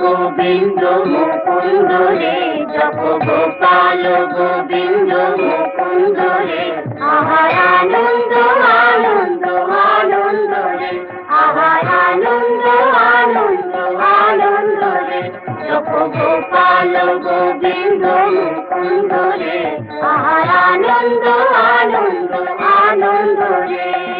গোবিন্দ মুকুন্দ রে জপ গোপাল গোবিন্দ মুকুন্দ রে আহার গোপাল গোবিন্দ মুকুন্দ রে আহার আনন্দ আনন্দ আনন্দ রে।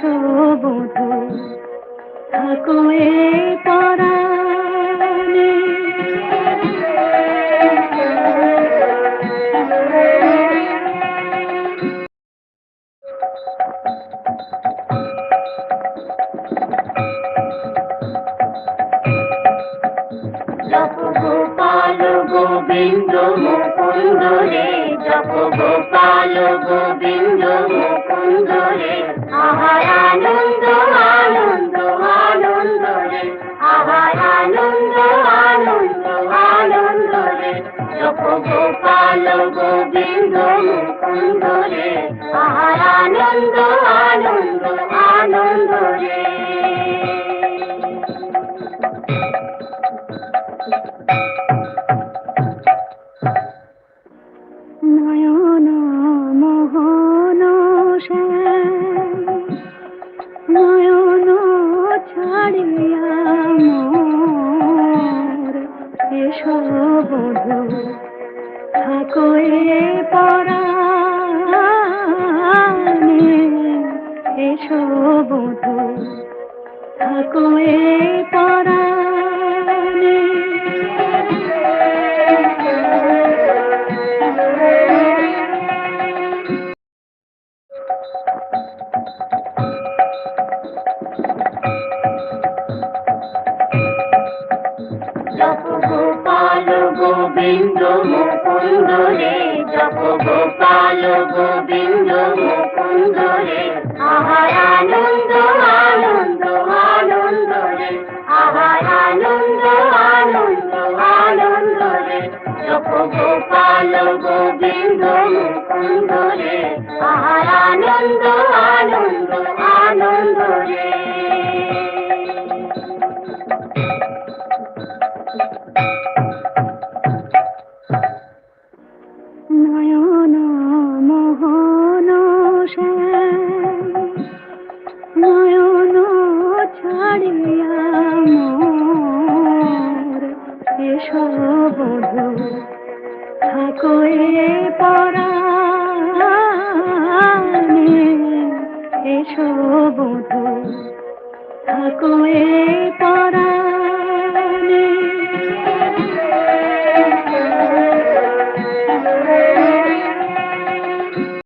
এসো বধু পরাণে। জপ গোপাল গোবিন্দ মুকুন্দ রে জপ গোপাল গোবিন্দ মুকুন্দ গোপাল গোবিন্দ মুকুন্দ রে থাকোয়ে পরাণে জপ গোপাল গোবিন্দ মুকুন্দ রে জপ গোপাল গোবিন্দ মুকুন্দ গোপাল গোবিন্দ মুকুন্দ রে আহার আনন্দ আনন্দ আনন্দ রে নয়ন মোহন শ্যাম নয়ন ছাড়িয়া এসো বধু থাকোয়ে পরাণে। এসো বধু থাকো পরা